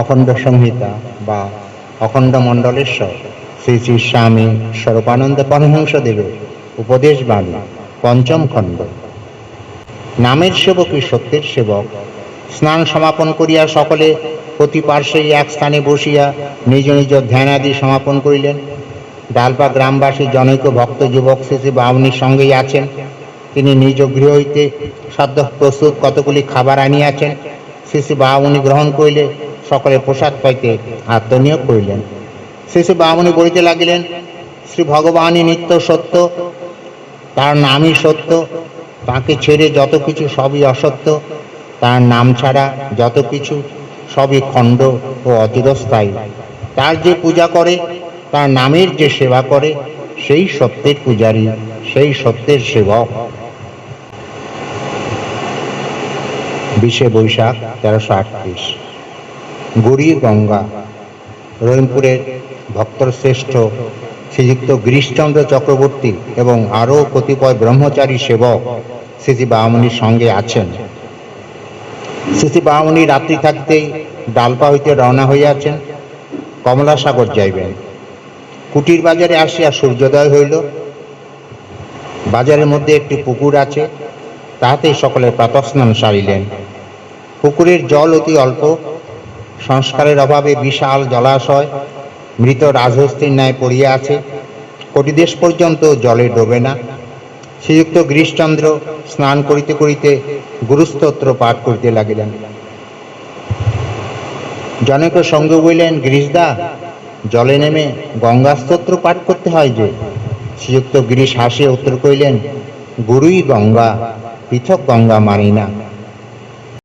অখণ্ড সংহিতা বা অখণ্ড মণ্ডলেশ্বর, শ্রী শ্রী স্বামী স্বরূপানন্দ পরমহংস দেবের উপদেশ বাণী, পঞ্চম খণ্ড। নামের সেবকই সত্যের সেবক। স্নান সমাপন করিয়া সকলে প্রতি পার্শ্বে এক স্থানে বসিয়া নিজ নিজ ধ্যানাদি সমাপন করিলেন। ডালপা গ্রামবাসী জনৈক ভক্ত যুবক শ্রী বাউনির সঙ্গেই আছেন। তিনি নিজ গৃহ হইতে সদ্য প্রস্তুত কতগুলি খাবার আনিয়াছেন। শ্রী বামুনি গ্রহণ করিলে সকলে প্রসাদ পাইতে আত্মনিয়োগ করিলেন। শ্রী বামুনি বলিতে লাগিলেন, শ্রী ভগবানই নিত্য সত্য, তার নামই সত্য, তাকে ছেড়ে যত কিছু সবই অসত্য, তার নাম ছাড়া যত কিছু সবই খণ্ড ও অচিরস্থায়ী তার যে পূজা করে, তার নামের যে সেবা করে, সেই সত্যের পূজারী সেই সত্যের সেবক। বিশে বৈশাখ তেরোশো আটত্রিশ। গড়ি গঙ্গা, রহিমপুরের ভক্তর শ্রেষ্ঠ শ্রীযুক্ত গিরিশচন্দ্র চক্রবর্তী এবং আরও কতিপয় ব্রহ্মচারী সেবক শ্রীজি বামনির সঙ্গে আছেন। শ্রীজি বামনি রাত্রি থাকতেই ডালপা হইতে রওনা হইয়াছেন কমলাসাগর যাইবেন। কুটির বাজারে আসিয়া সূর্যোদয় হইল। বাজারের মধ্যে একটি পুকুর আছে তাহাতেই সকলে প্রাতঃস্নান সারিলেন। পুকুরের জল অতি অল্প, সংস্কারের অভাবে বিশাল জলাশয়, মৃত রাজহস্তির ন্যায় পড়িয়া আছে। কোটিদেশ পর্যন্ত জলে ডোবে না। শ্রীযুক্ত গিরিশচন্দ্র স্নান করিতে করিতে গুরুস্তোত্র পাঠ করিতে লাগিলেন। জনক সঙ্গে বললেন, গিরিশদা, জলে নেমে গঙ্গা স্তোত্র পাঠ করতে হয় যে? শ্রীযুক্ত গিরিশ হাসিয়া উত্তর করিলেন, গুরুই গঙ্গা। পৃথক গঙ্গা মানি না